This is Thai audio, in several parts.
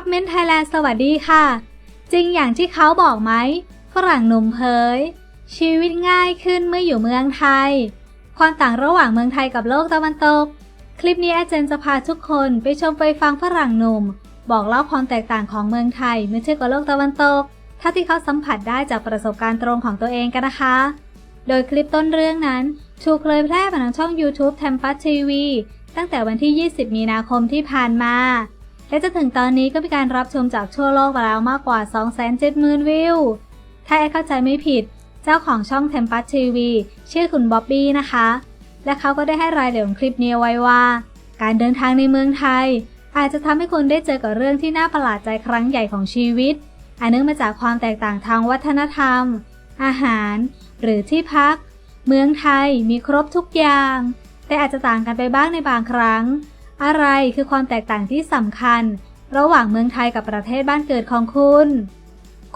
ครับเมนไทยแลนด์สวัสดีค่ะ จริงอย่างที่เขาบอกไหมฝรั่งหนุ่มเผย ชีวิตง่ายขึ้นเมื่ออยู่เมืองไทย ความต่างระหว่างเมืองไทยกับโลกตะวันตก คลิปนี้อาจารย์จะพาทุกคนไปชมไปฟังฝรั่งหนุ่ม บอกเล่าความแตกต่างของเมืองไทยเมื่อเทียบกับโลกตะวันตกเท่าที่เขาสัมผัสได้จากประสบการณ์ตรงของตัวเองกันนะคะ โดยคลิปต้นเรื่องนั้น ถูกเผยแพร่ผ่านทางช่อง YouTube แทมปัสทีวีตั้งแต่วันที่ 20 มีนาคมที่ผ่านมา และจนถึงตอนนี้ก็มีการรับชมจากทั่วโลกไปแล้วมากกว่า 270,000 วิว ถ้าแอดเข้าใจไม่ผิด เจ้าของช่องเทมปัสทีวีชื่อคุณบ๊อบบี้นะคะ และเขาก็ได้ให้รายละเอียดของคลิปนี้ไว้ว่า การเดินทางในเมืองไทย อาจจะทำให้คุณได้เจอกับเรื่องที่น่าประหลาดใจครั้งใหญ่ของชีวิต อันเนื่องมาจากความแตกต่างทางวัฒนธรรม อาหาร หรือที่พัก เมืองไทยมีครบทุกอย่าง แต่อาจจะต่างกันไปบ้างในบางครั้ง อะไรคือความแตกต่างที่สำคัญ ระหว่างเมืองไทยกับประเทศบ้านเกิดของคุณ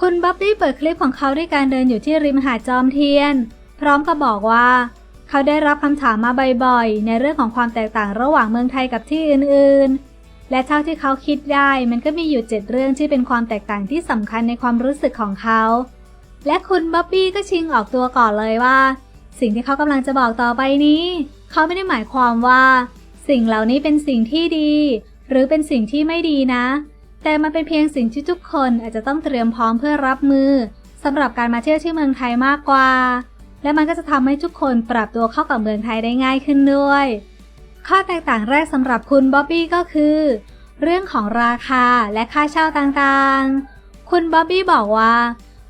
คุณบ๊อบบี้เปิดคลิปของเขาด้วยการเดินอยู่ที่ริมหาดจอมเทียน พร้อมกับบอกว่า เขาได้รับคำถามมาบ่อยๆ ในเรื่องของความแตกต่างระหว่างเมืองไทยกับที่อื่นๆ และเท่าที่เขาคิดได้มันก็มีอยู่เจ็ดเรื่องที่เป็นความแตกต่างที่สำคัญในความรู้สึกของเขา และคุณบ๊อบบี้ก็ชิงออกตัวก่อนเลยว่า สิ่งที่เขากำลังจะบอกต่อไปนี้ เขาไม่ได้หมายความว่า สิ่งเหล่านี้เป็นสิ่งที่ดี หรือเป็นสิ่งที่ไม่ดีนะ แต่มันเป็นเพียงสิ่งที่ทุกคนอาจจะต้องเตรียมพร้อมเพื่อรับมือสำหรับการมาเที่ยวที่เมืองไทยมากกว่า และมันก็จะทำให้ทุกคนปรับตัวเข้ากับเมืองไทยได้ง่ายขึ้นด้วย ข้อแตกต่างแรกสำหรับคุณบ๊อบบี้ก็คือ เรื่องของราคาและค่าเช่าต่างๆ คุณบ๊อบบี้บอกว่า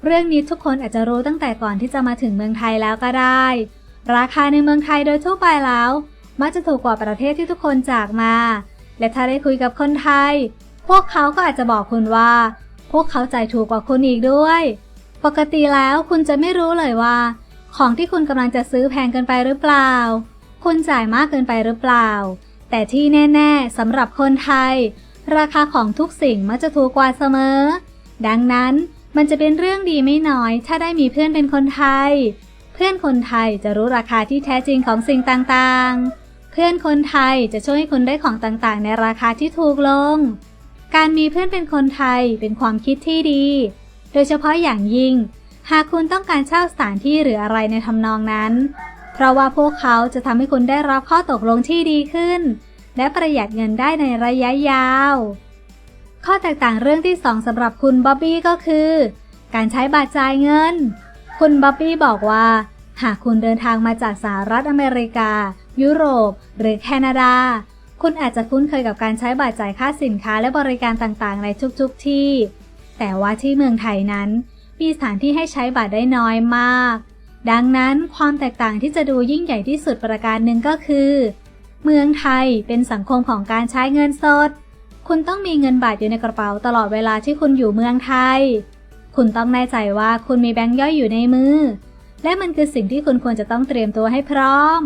เรื่องนี้ทุกคนอาจจะรู้ตั้งแต่ก่อนที่จะมาถึงเมืองไทยแล้วก็ได้ ราคาในเมืองไทยโดยทั่วไปแล้ว มักจะถูกกว่าประเทศที่ทุกคนจากมา และถ้าได้คุยกับคนไทย พวกเขาก็อาจจะบอกคุณว่า พวกเขาจ่ายถูกกว่าคุณอีกด้วย ปกติแล้วคุณจะไม่รู้เลยว่า ของที่คุณกำลังจะซื้อแพงเกินไปหรือเปล่า คุณจ่ายมากเกินไปหรือเปล่า แต่ที่แน่ๆสำหรับคนไทย ราคาของทุกสิ่งมักจะถูกกว่าเสมอ ดังนั้นมันจะเป็นเรื่องดีไม่น้อย ถ้าได้มีเพื่อนเป็นคนไทย เพื่อนคนไทยจะรู้ราคาที่แท้จริงของสิ่งต่างๆ เพื่อนคนไทยจะช่วยให้คุณได้ของต่างๆ ในราคาที่ถูกลง การมีเพื่อนเป็นคนไทยเป็นความคิดที่ดี โดยเฉพาะอย่างยิ่ง หากคุณต้องการเช่าสถานที่หรืออะไรในทำนองนั้น เพราะว่าพวกเขาจะทำให้คุณได้รับข้อตกลงที่ดีขึ้น และประหยัดเงินได้ในระยะยาว ข้อแตกต่างเรื่องที่สองสำหรับคุณบ๊อบบี้ก็คือ การใช้บัตรจ่ายเงิน คุณบ๊อบบี้บอกว่า หากคุณเดินทางมาจากสหรัฐอเมริกา ยุโรป หรือแคนาดา คุณอาจจะคุ้นเคยกับการใช้บัตรจ่ายค่าสินค้าและบริการต่างๆ ในทุกๆที่ แต่ว่าที่เมืองไทยนั้น มีสถานที่ให้ใช้บัตรได้น้อยมาก ดังนั้นความแตกต่างที่จะดูยิ่งใหญ่ที่สุดประการหนึ่งก็คือ เมืองไทยเป็นสังคมของการใช้เงินสด คุณต้องมีเงินบาทอยู่ในกระเป๋าตลอดเวลาที่คุณอยู่เมืองไทย คุณต้องแน่ใจว่าคุณมีแบงค์ย่อยอยู่ในมือ และมันคือสิ่งที่คุณควรจะต้องเตรียมตัวให้พร้อม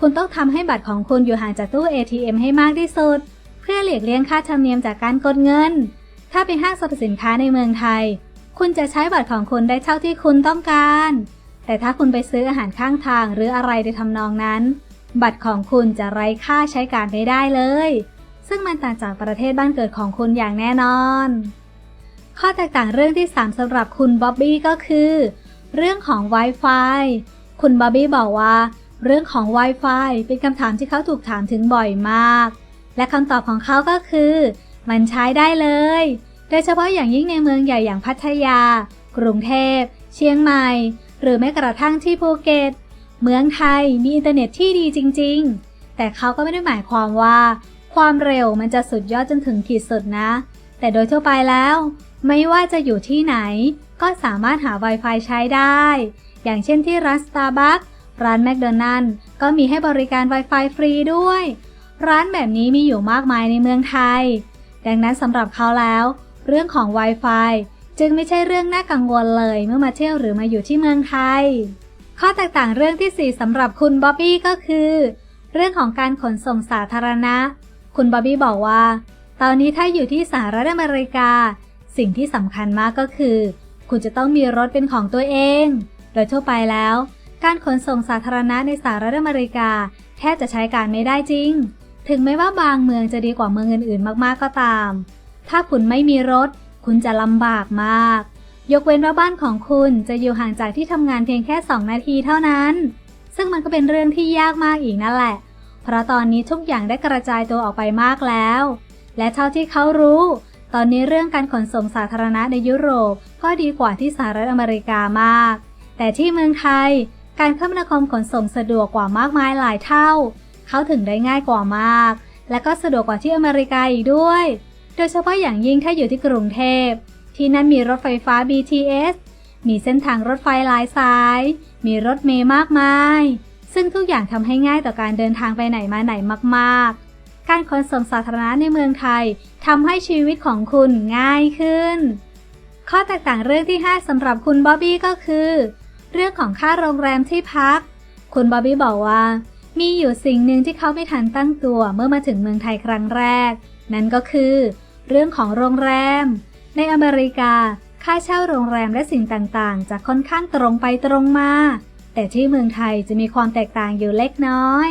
คุณต้องทำให้บัตรของคุณอยู่ห่างจากตู้ ATM ให้มากที่สุด เพื่อหลีกเลี่ยงค่าธรรมเนียมจากการกดเงิน ถ้าไปห้างสรรพสินค้าในเมืองไทย คุณจะใช้บัตรของคุณได้เท่าที่คุณต้องการ แต่ถ้าคุณไปซื้ออาหารข้างทางหรืออะไรในทำนองนั้น บัตรของคุณจะไร้ค่าใช้การไม่ได้เลย ซึ่งมันต่างจากประเทศบ้านเกิดของคุณอย่างแน่นอน ข้อแตกต่างเรื่องที่ 3สำหรับคุณบ๊อบบี้ก็คือ เรื่องของ Wi-Fi คุณบ๊อบบี้บอกว่า เรื่องของ Wi-Fi เป็นคำถามที่เขาถูกถามถึงบ่อยมาก และคำตอบของเขาก็คือ มันใช้ได้เลย โดยเฉพาะอย่างยิ่งในเมืองใหญ่อย่างพัทยา กรุงเทพ เชียงใหม่ หรือแม้กระทั่งที่ภูเก็ต เมืองไทยมีอินเทอร์เน็ตที่ดีจริง ๆ แต่เขาก็ไม่ได้หมายความว่า ความเร็วมันจะสุดยอดจนถึงขีดสุดนะ แต่โดยทั่วไปแล้ว ไม่ว่าจะอยู่ที่ไหน ก็สามารถหา Wi-Fi ใช้ได้ อย่างเช่นที่ร้าน Starbucks ร้านแมคโดนัลล์ก็มีให้บริการ Wi-Fi ฟรีด้วย ร้านแบบนี้มีอยู่มากมายในเมืองไทย ดังนั้นสำหรับเขาแล้ว เรื่องของ Wi-Fi จึงไม่ใช่เรื่องน่ากังวลเลยเมื่อมาเที่ยวหรือมาอยู่ที่เมืองไทย ข้อแตกต่างเรื่องที่ 4สำหรับคุณบ๊อบบี้ก็คือ เรื่องของการขนส่งสาธารณะ คุณบ๊อบบี้บอกว่า ตอนนี้ถ้าอยู่ที่สหรัฐอเมริกา สิ่งที่สำคัญมากก็คือ คุณจะต้องมีรถเป็นของตัวเอง โดยทั่วไปแล้ว การขนส่งสาธารณะในสหรัฐอเมริกา แทบจะใช้การไม่ได้จริง ถึงแม้ว่าบางเมืองจะดีกว่าเมืองอื่นๆ มากๆก็ตาม ถ้าคุณไม่มีรถ คุณจะลำบากมาก ยกเว้นว่าบ้านของคุณจะอยู่ห่างจากที่ทำงานเพียงแค่ 2 นาทีเท่านั้น ซึ่งมันก็เป็นเรื่องที่ยากมากอีกนั่นแหละ เพราะตอนนี้ทุกอย่างได้กระจายตัวออกไปมากแล้ว และเท่าที่เขารู้ ตอนนี้เรื่องการขนส่งสาธารณะในยุโรปก็ดีกว่าที่สหรัฐอเมริกามาก แต่ที่เมืองไทย การคมนาคมขนส่งสะดวกกว่ามากมายหลายเท่า เข้าถึงได้ง่ายกว่ามาก และก็สะดวกกว่าที่อเมริกาอีกด้วย โดยเฉพาะอย่างยิ่งถ้าอยู่ที่กรุงเทพ ที่นั่นมีรถไฟฟ้า BTS มีเส้นทางรถไฟหลายสาย มีรถเมล์มากมาย ซึ่งทุกอย่างทำให้ง่ายต่อการเดินทางไปไหนมาไหนมากๆ การขนส่งสาธารณะในเมืองไทยทำให้ชีวิตของคุณง่ายขึ้น ข้อแตกต่างเรื่องที่ 5สำหรับคุณบ๊อบบี้ก็คือ เรื่องของค่าโรงแรมที่พัก คุณบอบบี้บอกว่า มีอยู่สิ่งหนึ่งที่เขาไม่ทันตั้งตัวเมื่อมาถึงเมืองไทยครั้งแรก นั่นก็คือ เรื่องของโรงแรม ในอเมริกา ค่าเช่าโรงแรมและสิ่งต่างๆ จะค่อนข้างตรงไปตรงมา แต่ที่เมืองไทยจะมีความแตกต่างอยู่เล็กน้อย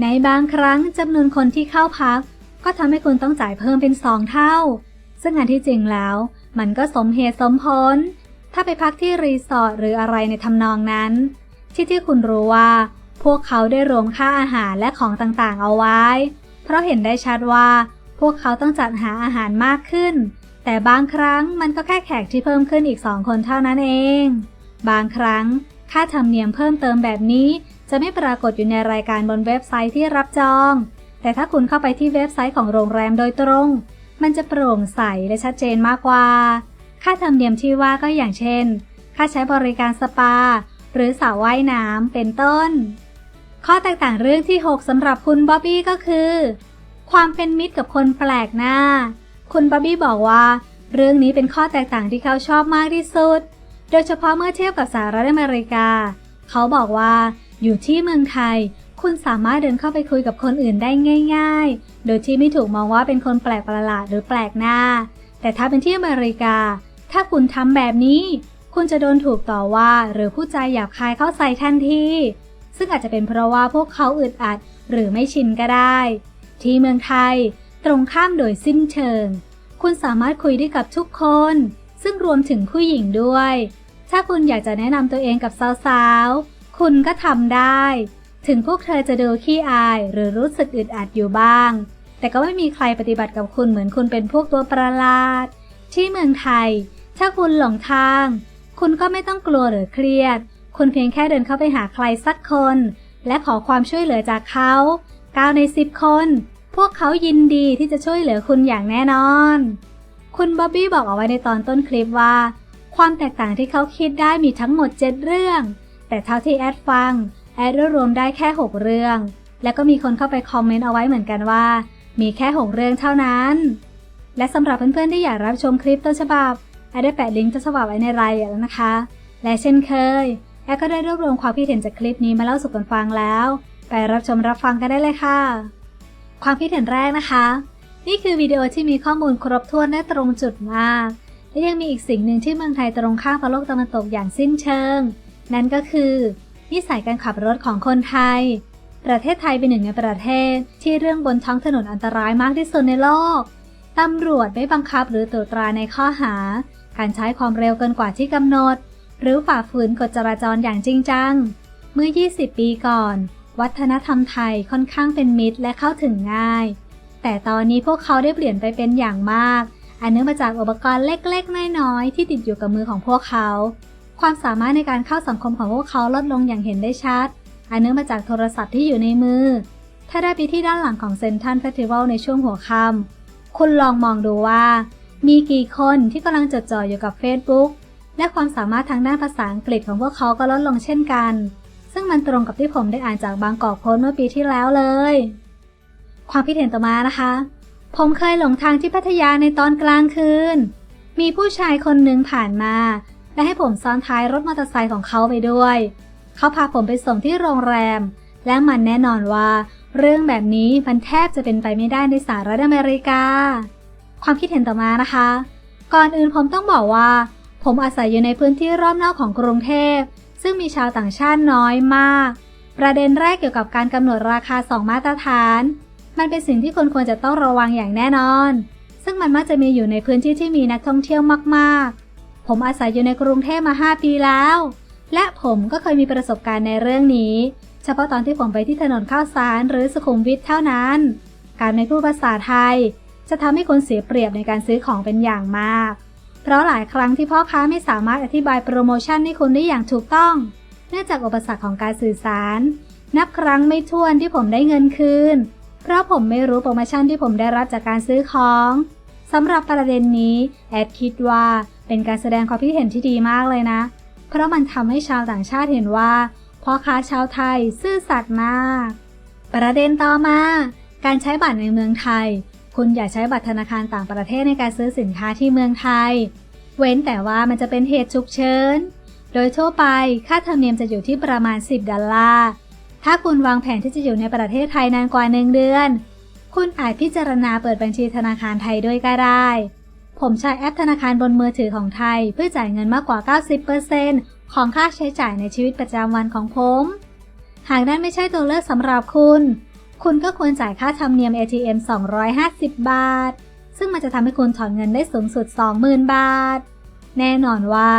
ในบางครั้งจำนวนคนที่เข้าพัก ก็ทำให้คุณต้องจ่ายเพิ่มเป็นสองเท่า ซึ่งอันที่จริงแล้ว มันก็สมเหตุสมผล ถ้าไปพักที่รีสอร์ทหรืออะไรในทำนองนั้น ที่ที่คุณรู้ว่า พวกเขาได้รวมค่าอาหารและของต่างๆ เอาไว้ เพราะเห็นได้ชัดว่า พวกเขาต้องจัดหาอาหารมากขึ้น แต่บางครั้งมันก็แค่แขกที่เพิ่มขึ้นอีกสองคนเท่านั้นเอง บางครั้งค่าธรรมเนียมเพิ่มเติมแบบนี้ จะไม่ปรากฏอยู่ในรายการบนเว็บไซต์ที่รับจอง แต่ถ้าคุณเข้าไปที่เว็บไซต์ของโรงแรมโดยตรง มันจะโปร่งใสและชัดเจนมากกว่า ค่าธรรมเนียมที่ว่าก็อย่างเช่น ค่าใช้บริการสปา หรือสระว่ายน้ำเป็นต้น ข้อแตกต่างเรื่องที่ 6สำหรับคุณบ๊อบบี้ก็คือ ความเป็นมิตรกับคนแปลกหน้า คุณบ๊อบบี้บอกว่า เรื่องนี้เป็นข้อแตกต่างที่เขาชอบมากที่สุด โดยเฉพาะเมื่อเทียบกับสหรัฐอเมริกา เขาบอกว่าอยู่ที่เมืองไทย คุณสามารถเดินเข้าไปคุยกับคนอื่นได้ง่าย ๆ โดยที่ไม่ถูกมองว่าเป็นคนแปลกประหลาดหรือแปลกหน้า แต่ถ้าเป็นที่อเมริกา ถ้าคุณทำแบบนี้ คุณจะโดนถูกต่อว่าหรือผู้ใจหยาบคายเข้าใส่ทันทีซึ่งอาจจะเป็นเพราะว่าพวกเขาอึดอัดหรือไม่ชินก็ได้ ที่เมืองไทย ตรงข้ามโดยสิ้นเชิง คุณสามารถคุยได้กับทุกคน ซึ่งรวมถึงผู้หญิงด้วย ถ้าคุณอยากจะแนะนำตัวเองกับสาวๆ คุณก็ทำได้ ถึงพวกเธอจะดูขี้อายหรือรู้สึกอึดอัดอยู่บ้าง แต่ก็ไม่มีใครปฏิบัติกับคุณเหมือนคุณเป็นพวกตัวประหลาด ที่เมืองไทย ถ้าคุณหลงทาง คุณก็ไม่ต้องกลัวหรือเครียด คุณเพียงแค่เดินเข้าไปหาใครสักคน และขอความช่วยเหลือจากเขา9ใน10 คน พวกเขายินดีที่จะช่วยเหลือคุณอย่างแน่นอน คุณบ๊อบบี้บอกเอาไว้ในตอนต้นคลิปว่า ความแตกต่างที่เขาคิดได้มีทั้งหมด 7 เรื่อง แต่เท่าที่แอดฟัง แอดรวบรวมได้แค่ 6 เรื่อง แล้วก็มีคนเข้าไปคอมเมนต์เอาไว้เหมือนกันว่า มีแค่ 6 เรื่องเท่านั้น และสำหรับเพื่อนๆที่อยากรับชมคลิปต้นฉบับ แอดได้แปะลิงก์ต้นฉบับไว้ในรายละเอียดแล้วนะคะ และเช่นเคยแอดก็ได้รวบรวมความคิดเห็นจากคลิปนี้มาเล่าสู่กันฟังแล้ว ไปรับชมรับฟังกันได้เลยค่ะ ความคิดเห็นแรกนะคะ นี่คือวิดีโอที่มีข้อมูลครบถ้วนและตรงจุดมาก และยังมีอีกสิ่งหนึ่งที่เมืองไทยตรงข้ามกับโลกตะวันตกอย่างสิ้นเชิง นั่นก็คือนิสัยการขับรถของคนไทย ประเทศไทยเป็นหนึ่งในประเทศที่เรื่องบนท้องถนนอันตรายมากที่สุดในโลก ตำรวจไม่บังคับหรือตรวจตราในข้อหา การใช้ความเร็วเกินกว่าที่กำหนด หรือฝ่าฝืนกฎจราจรอย่างจริงจัง เมื่อ 20 ปีก่อน วัฒนธรรมไทยค่อนข้างเป็นมิตรและเข้าถึงง่าย แต่ตอนนี้พวกเขาได้เปลี่ยนไปเป็นอย่างมาก อันเนื่องมาจากอุปกรณ์เล็กๆน้อยๆที่ติดอยู่กับมือของพวกเขา ความสามารถในการเข้าสังคมของพวกเขาลดลงอย่างเห็นได้ชัด อันเนื่องมาจากโทรศัพท์ที่อยู่ในมือ ถ้าได้ไปที่ด้านหลังของเซนทันเฟสติวัลในช่วงหัวค่ำ คุณลองมองดูว่า มีกี่คนที่กำลังจดจ่ออยู่กับ Facebook และความสามารถทางด้านภาษาอังกฤษของพวกเขาก็ลดลงเช่นกัน ซึ่งมันตรงกับที่ผมได้อ่านจากบางกอกโพสต์เมื่อปีที่แล้วเลย ความคิดเห็นต่อมานะคะ ผมเคยหลงทางที่พัทยาในตอนกลางคืน มีผู้ชายคนหนึ่งผ่านมา และให้ผมซ้อนท้ายรถมอเตอร์ไซค์ของเขาไปด้วย เขาพาผมไปส่งที่โรงแรม และมันแน่นอนว่า เรื่องแบบนี้มันแทบจะเป็นไปไม่ได้ในสหรัฐอเมริกา ความคิดเห็นต่อมานะคะ ก่อนอื่นผมต้องบอกว่า ผมอาศัยอยู่ในพื้นที่รอบนอกของกรุงเทพ ซึ่งมีชาวต่างชาติน้อยมาก ประเด็นแรกเกี่ยวกับการกำหนดราคา 2 มาตรฐาน มันเป็นสิ่งที่คนควรจะต้องระวังอย่างแน่นอน ซึ่งมันมักจะมีอยู่ในพื้นที่ที่มีนักท่องเที่ยวมากๆ ผมอาศัยอยู่ในกรุงเทพมา 5 ปีแล้ว และผมก็เคยมีประสบการณ์ในเรื่องนี้ ฉพาะตอนที่ผมไปที่ถนนข้าวสารหรือสุขุมวิทเท่านั้น การไม่พูดภาษาไทย จะทำให้คนเสียเปรียบในการซื้อของเป็นอย่างมาก เพราะหลายครั้งที่พ่อค้าไม่สามารถอธิบายโปรโมชั่นให้คุณได้อย่างถูกต้อง เนื่องจากอุปสรรคของการสื่อสาร นับครั้งไม่ถ้วนที่ผมได้เงินคืน เพราะผมไม่รู้โปรโมชั่นที่ผมได้รับจากการซื้อของสำหรับประเด็นนี้แอดคิดว่าเป็นการแสดงความคิดเห็นที่ดีมากเลยนะ เพราะมันทำให้ชาวต่างชาติเห็นว่า พ่อค้าชาวไทยซื่อสัตย์มาก ประเด็นต่อมา การใช้บัตรในเมืองไทย คุณอย่าใช้บัตรธนาคารต่างประเทศในการซื้อสินค้าที่เมืองไทย เว้นแต่ว่ามันจะเป็นเหตุฉุกเฉิน โดยทั่วไปค่าธรรมเนียมจะอยู่ที่ประมาณ 10 ดอลลาร์ ถ้าคุณวางแผนที่จะอยู่ในประเทศไทยนานกว่า1เดือน คุณอาจพิจารณาเปิดบัญชีธนาคารไทยด้วยก็ได้ผมใช้แอปธนาคารบนมือถือของไทย เพื่อจ่ายเงินมากกว่า 90% ของค่าใช้จ่ายในชีวิตประจำวันของผม หากนั่นไม่ใช่ตัวเลือกสำหรับคุณ คุณก็ควรจ่ายค่าธรรมเนียม ATM 250 บาท ซึ่งมันจะทำให้คุณถอนเงินได้สูงสุด 20,000 บาท แน่นอนว่า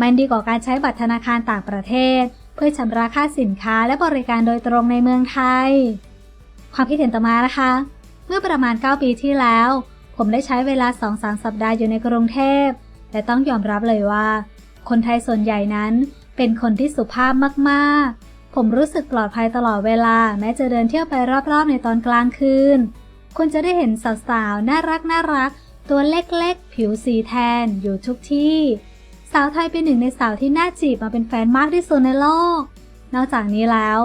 มันดีกว่าการใช้บัตรธนาคารต่างประเทศ เพื่อชำระค่าสินค้าและบริการโดยตรงในเมืองไทย ความคิดเห็นต่อมานะคะ เมื่อประมาณ 9 ปีที่แล้ว ผมได้ใช้เวลา 2-3 สัปดาห์อยู่ในกรุงเทพแต่ต้องยอมรับเลยว่า คนไทยส่วนใหญ่นั้น เป็นคนที่สุภาพมากๆ ผมรู้สึกปลอดภัยตลอดเวลา แม้จะเดินเที่ยวไปรอบๆ ในตอนกลางคืน คุณจะได้เห็นสาวๆ น่ารักน่ารัก ตัวเล็กๆ ผิวสีแทน อยู่ทุกที่ สาวไทยเป็นหนึ่งในสาวที่น่าจีบมาเป็นแฟนมากที่สุดในโลก นอกจากนี้แล้ว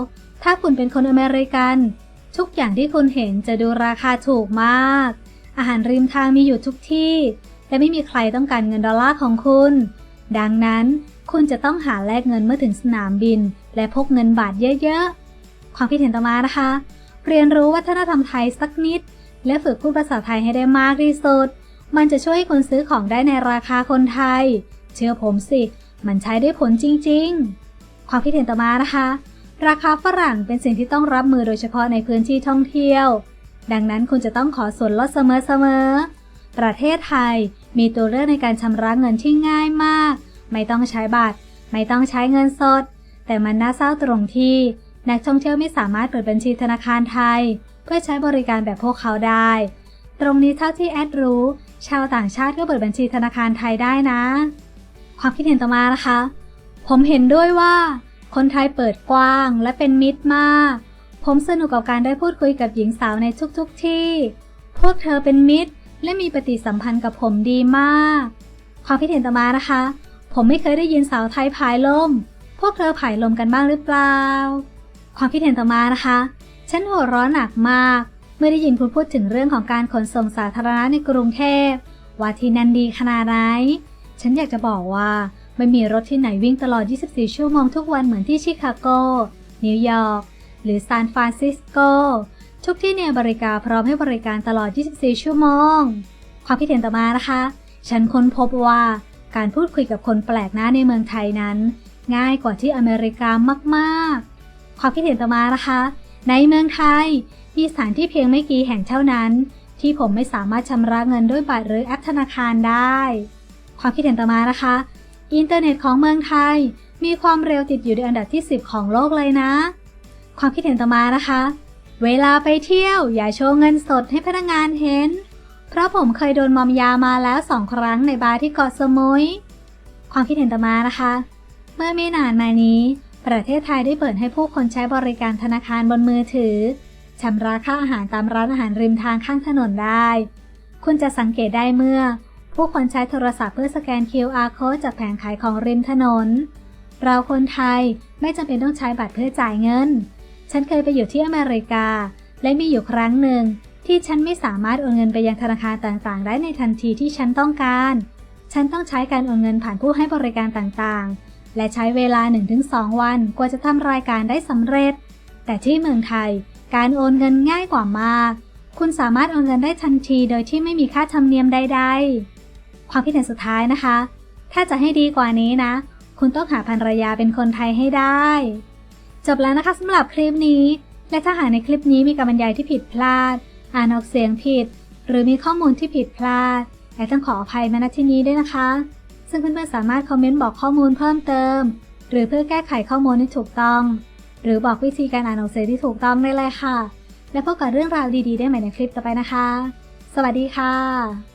ถ้าคุณเป็นคนอเมริกัน ทุกอย่างที่คุณเห็นจะดูราคาถูกมาก อาหารริมทางมีอยู่ทุกที่และไม่มีใครต้องการเงินดอลลาร์ของคุณ ดังนั้นคุณจะต้องหาแลกเงินเมื่อถึงสนามบิน และพกเงินบาทเยอะๆ ความคิดเห็นต่อมานะคะ เรียนรู้วัฒนธรรมไทยสักนิด และฝึกพูดภาษาไทยให้ได้มากที่สุด มันจะช่วยให้คุณซื้อของได้ในราคาคนไทย เชื่อผมสิ มันใช้ได้ผลจริงๆ ความคิดเห็นต่อมานะคะ ราคาฝรั่งเป็นสิ่งที่ต้องรับมือโดยเฉพาะในพื้นที่ท่องเที่ยว ดังนั้นคุณจะต้องขอส่วนลดเสมอๆ ประเทศไทย มีตัวเลือกในการชำระเงินที่ง่ายมาก ไม่ต้องใช้บัตร ไม่ต้องใช้เงินสด แต่มันน่าเศร้าตรงที่ นักท่องเที่ยวไม่สามารถเปิดบัญชีธนาคารไทย เพื่อใช้บริการแบบพวกเขาได้ ตรงนี้เท่าที่แอดรู้ ชาวต่างชาติก็เปิดบัญชีธนาคารไทยได้นะ ความคิดเห็นต่อมานะคะ ผมเห็นด้วยว่า คนไทยเปิดกว้างและเป็นมิตรมาก ผมสนุกกับการได้พูดคุยกับหญิงสาวในทุกๆทที่ พวกเธอเป็นมิตร และมีปฏิสัมพันธ์กับผมดีมาก ความคิดเห็นต่อมานะคะ ผมไม่เคยได้ยินสาวไทยผายลม พวกเธอผายลมกันบ้างหรือเปล่า ความคิดเห็นต่อมานะคะ ฉันหัวร้อนหนักมาก เมื่อได้ยินคุณพูดถึงเรื่องของการขนส่งสาธารณะในกรุงเทพว่าที่นั่นดีขนาดไหน ฉันอยากจะบอกว่าไม่มีรถที่ไหนวิ่งตลอด 24 ชั่วโมงทุกวันเหมือนที่ชิคาโก นิวยอร์ก หรือซานฟรานซิสโก ทุกที่ในอเมริกาพร้อมให้บริการตลอด 24 ชั่วโมง ความคิดเห็นต่อมานะคะ ฉันค้นพบว่าการพูดคุยกับคนแปลกหน้าในเมืองไทยนั้น ง่ายกว่าที่อเมริกามากๆ ความคิดเห็นต่อมานะคะ ในเมืองไทยมีสถานที่เพียงไม่กี่แห่งเท่านั้น ที่ผมไม่สามารถชำระเงินด้วยบัตรหรือแอปธนาคารได้ ความคิดเห็นต่อมานะคะ อินเทอร์เน็ตของเมืองไทย มีความเร็วติดอยู่ในอันดับที่ 10 ของโลกเลยนะ ความคิดเห็นต่อมานะคะ เวลาไปเที่ยวอย่าโชว์เงินสดให้พนักงานเห็น เพราะผมเคยโดนมอมยามาแล้วสองครั้งในบาร์ที่เกาะสมุย ความคิดเห็นต่อมานะคะ เมื่อไม่นานมานี้ ประเทศไทยได้เปิดให้ผู้คนใช้บริการธนาคารบนมือถือชำระค่าอาหารตามร้านอาหารริมทางข้างถนนได้ คุณจะสังเกตได้เมื่อ ผู้คนใช้โทรศัพท์เพื่อสแกน QR code จากแผงขายของริมถนน เราคนไทยไม่จำเป็นต้องใช้บัตรเพื่อจ่ายเงิน ฉันเคยไปอยู่ที่อเมริกา และมีอยู่ครั้งหนึ่ง ที่ฉันไม่สามารถโอนเงินไปยังธนาคารต่างๆ ได้ในทันทีที่ฉันต้องการ ฉันต้องใช้การโอนเงินผ่านผู้ให้บริการต่างๆ และใช้เวลา 1-2 วันกว่าจะทำรายการได้สำเร็จ แต่ที่เมืองไทย การโอนเงินง่ายกว่ามาก คุณสามารถโอนเงินได้ทันทีโดยที่ไม่มีค่าธรรมเนียมใดๆ ความคิดเห็นสุดท้ายนะคะ ถ้าจะให้ดีกว่านี้นะ คุณต้องหาภรรยาเป็นคนไทยให้ได้ จบแล้วนะคะสำหรับคลิปนี้ และถ้าหากในคลิปนี้มีการบรรยายที่ผิดพลาด อ่านออกเสียงผิด หรือมีข้อมูลที่ผิดพลาดและต้องขออภัยมาณที่นี้ด้วยนะคะ ซึ่งเพื่อนๆสามารถคอมเมนต์บอกข้อมูลเพิ่มเติม หรือเพื่อแก้ไขข้อมูลที่ถูกต้อง หรือบอกวิธีการอ่านหนังสือที่ถูกต้องได้เลยค่ะ และพบกับเรื่องราวดีๆ ได้ใหม่ในคลิปต่อไปนะคะ สวัสดีค่ะ